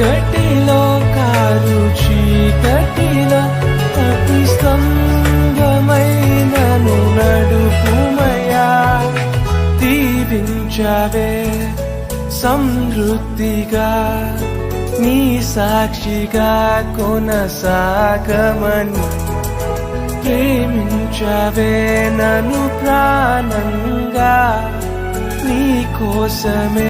చీకటిలో కారు చీకటిలో అతి స్తంభమైనను నడుపుమయా దీవించవే సమృద్ధిగా నీ సాక్షిగా కొనసాగమని. ప్రేమించవే నన్ను ప్రాణంగా నీ కోసమే